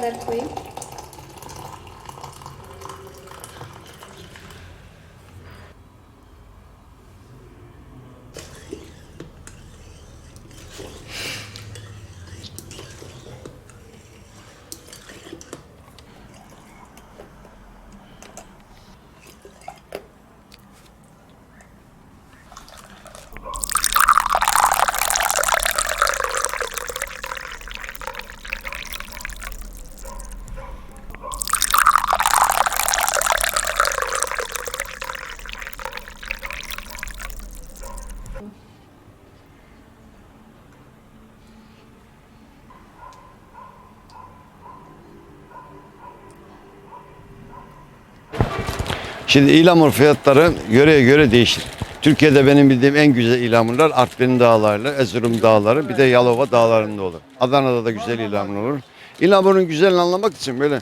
Ne kadar Şimdi ilamur fiyatları yöreye göre değişir. Türkiye'de benim bildiğim en güzel ilamurlar Artvin dağlarıyla, Erzurum dağları, bir de Yalova dağlarında olur. Adana'da da güzel ilamur olur. İlamurun güzelini anlamak için böyle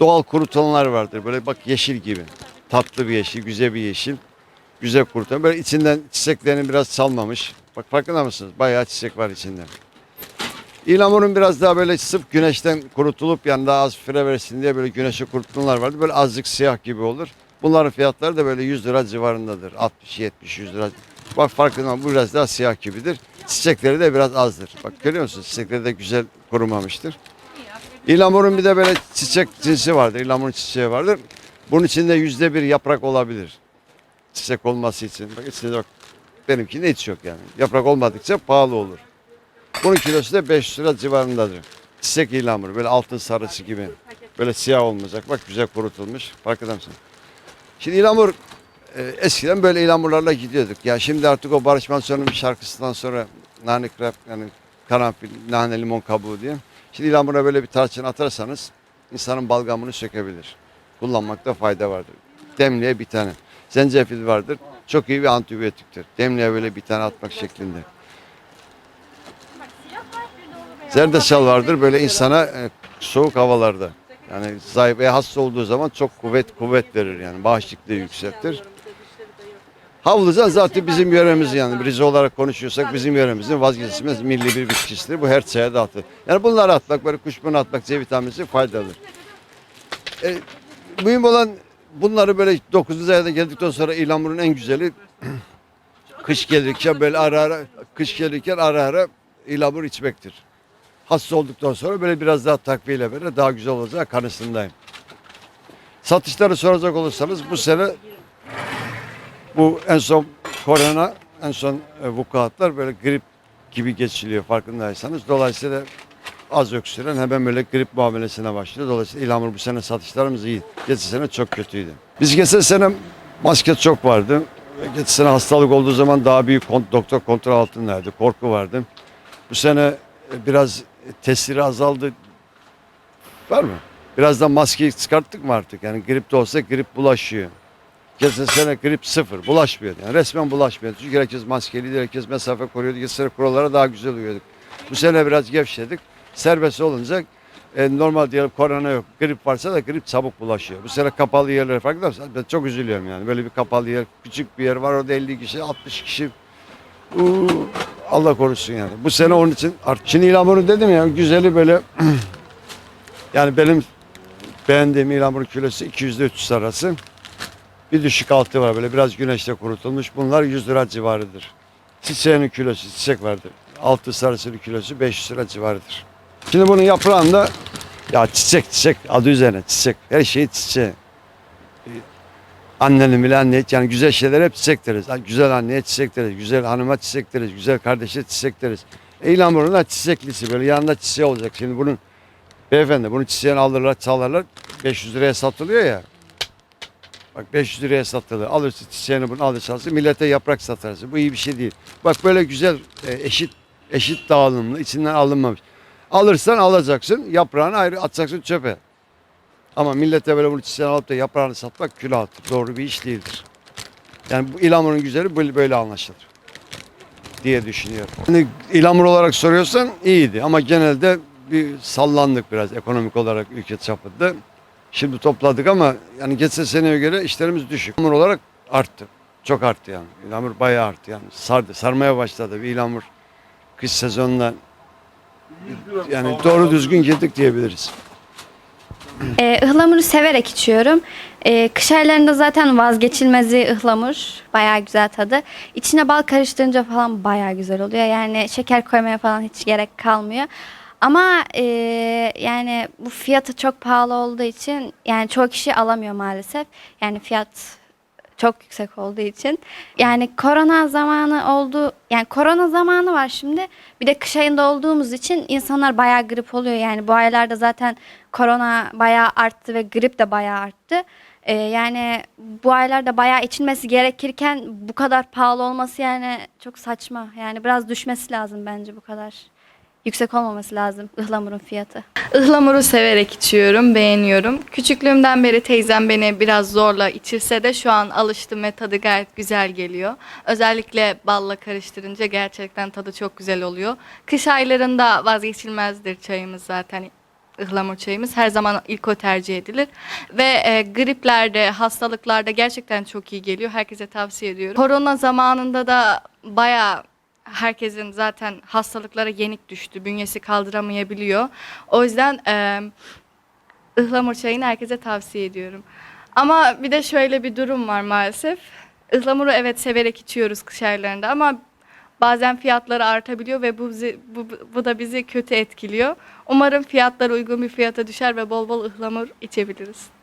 doğal kurutulanlar vardır. Böyle bak yeşil gibi. Tatlı bir yeşil, güzel bir yeşil. Güzel kurutulan. Böyle içinden çiçeklerini biraz salmamış. Bak farkında mısınız? Bayağı çiçek var içinde. İlamurun biraz daha böyle sırf güneşten kurutulup yani daha az fire versin diye böyle güneşe kurutulanlar vardı. Böyle azıcık siyah gibi olur. Bunların fiyatları da böyle 100 lira civarındadır. 60-70-100 lira. Bak farkında bu biraz daha siyah gibidir. Çiçekleri de biraz azdır. Bak görüyor musunuz? Çiçekleri de güzel kurumamıştır. İlamurun bir de böyle çiçek cinsi vardır. İlamurun çiçeği vardır. Bunun içinde yüzde bir yaprak olabilir. Çiçek olması için. Bak içinde bak. Benimkinde hiç yok yani. Yaprak olmadıkça pahalı olur. Bunun kilosu da 500 lira civarındadır. Çiçek ilamur böyle altın sarısı gibi. Böyle siyah olmayacak. Bak güzel kurutulmuş. Farkında mısın? Şimdi ilamur e, eskiden böyle ilamurlarla gidiyorduk. Ya şimdi artık o Barış Manço'nun bir şarkısından sonra nane krep yani karanfil, nane limon kabuğu diye. Şimdi ilamura böyle bir tarçın atarsanız insanın balgamını sökebilir. Kullanmakta fayda vardır. Demliğe bir tane. Zencefil vardır. Çok iyi bir antibiyotiktir. Demliğe böyle bir tane atmak şeklinde. Zerdeçal vardır böyle insana e, soğuk havalarda. Yani zayıf ve hasta olduğu zaman çok kuvvet kuvvet verir yani bağışıklığı yükseltir. Havlucan zaten bizim yöremiz yani Rize olarak konuşuyorsak bizim yöremizin vazgeçilmez milli bir bitkisidir. Bu her çaya dağıtır. Yani bunları atmak böyle kuşburnu atmak C vitaminisi faydalıdır. E, mühim olan bunları böyle 9. ayda geldikten sonra ilamurun en güzeli kış gelirken böyle ara ara kış gelirken ara ara ilamur içmektir. Hasta olduktan sonra böyle biraz daha takviyeyle böyle daha güzel olacağı kanısındayım. Satışları soracak olursanız bu sene bu en son korona, en son e, vukuatlar böyle grip gibi geçiliyor farkındaysanız. Dolayısıyla az öksüren hemen böyle grip muamelesine başlıyor. Dolayısıyla İlhamur bu sene satışlarımız iyi. Geçen sene çok kötüydü. Biz geçen sene maske çok vardı. Geçen sene hastalık olduğu zaman daha büyük doktor kontrol altındaydı. Korku vardı. Bu sene e, biraz tesiri azaldı. Var mı? Biraz da maskeyi çıkarttık mı artık? Yani grip de olsa grip bulaşıyor. Geçen sene grip sıfır. Bulaşmıyor. Yani resmen bulaşmıyor. Çünkü herkes maskeliydi. Herkes mesafe koruyordu. Geçen kurallara daha güzel uyuyorduk. Bu sene biraz gevşedik. Serbest olunca e, normal diyelim korona yok. Grip varsa da grip çabuk bulaşıyor. Bu sene kapalı yerler farkında mısın? Ben çok üzülüyorum yani. Böyle bir kapalı yer, küçük bir yer var. Orada 50 kişi, 60 kişi. Uuu, Allah korusun yani. Bu sene onun için art. Şimdi İlamur'u dedim ya güzeli böyle yani benim beğendiğim İlamur kilosu 200 ile 300 arası. Bir düşük altı var böyle biraz güneşte kurutulmuş. Bunlar 100 lira civarıdır. Çiçeğinin kilosu çiçek vardır. Altı sarısının kilosu 500 lira civarıdır. Şimdi bunun yaprağında ya çiçek çiçek adı üzerine çiçek. Her şey çiçeği. Annenin bile anne yani güzel şeyler hep çiçek deriz. Güzel anneye çiçek deriz. Güzel hanıma çiçek deriz. Güzel kardeşe çiçek deriz. İlamurun da çiçeklisi böyle yanında çiçeği olacak. Şimdi bunun beyefendi bunun çiçeğini alırlar çalarlar 500 liraya satılıyor ya. Bak 500 liraya satılır. Alırsın çiçeğini bunu alırsın. Millete yaprak satarsın. Bu iyi bir şey değil. Bak böyle güzel e, eşit eşit dağılımlı içinden alınmamış. Alırsan alacaksın. Yaprağını ayrı atacaksın çöpe. Ama millete böyle bunu çiçeğini alıp da yaprağını satmak külahtır. Doğru bir iş değildir. Yani bu İlamur'un güzeli böyle, böyle anlaşılır diye düşünüyorum. Yani İlamur olarak soruyorsan iyiydi ama genelde bir sallandık biraz ekonomik olarak ülke çapında. Şimdi topladık ama yani geçen seneye göre işlerimiz düşük. İlamur olarak arttı. Çok arttı yani. İlamur bayağı arttı yani. Sardı, sarmaya başladı. Bir İlamur kış sezonundan yani doğru düzgün girdik diyebiliriz. Ee, ıhlamuru severek içiyorum. Ee, kış aylarında zaten vazgeçilmezi ıhlamur. Bayağı güzel tadı. İçine bal karıştırınca falan bayağı güzel oluyor. Yani şeker koymaya falan hiç gerek kalmıyor. Ama e, yani bu fiyatı çok pahalı olduğu için yani çoğu kişi alamıyor maalesef. Yani fiyat çok yüksek olduğu için. Yani korona zamanı oldu. Yani korona zamanı var şimdi. Bir de kış ayında olduğumuz için insanlar bayağı grip oluyor. Yani bu aylarda zaten korona bayağı arttı ve grip de bayağı arttı. Ee, yani bu aylarda bayağı içilmesi gerekirken bu kadar pahalı olması yani çok saçma. Yani biraz düşmesi lazım bence bu kadar. Yüksek olmaması lazım ıhlamurun fiyatı. Ihlamuru severek içiyorum, beğeniyorum. Küçüklüğümden beri teyzem beni biraz zorla içirse de şu an alıştım ve tadı gayet güzel geliyor. Özellikle balla karıştırınca gerçekten tadı çok güzel oluyor. Kış aylarında vazgeçilmezdir çayımız zaten. ıhlamur çayımız her zaman ilk o tercih edilir ve e, griplerde, hastalıklarda gerçekten çok iyi geliyor. Herkese tavsiye ediyorum. Korona zamanında da bayağı herkesin zaten hastalıklara yenik düştü. Bünyesi kaldıramayabiliyor. O yüzden e, ıhlamur çayını herkese tavsiye ediyorum. Ama bir de şöyle bir durum var maalesef. Ihlamuru evet severek içiyoruz kış aylarında ama bazen fiyatları artabiliyor ve bu, bu, bu da bizi kötü etkiliyor. Umarım fiyatlar uygun bir fiyata düşer ve bol bol ıhlamur içebiliriz.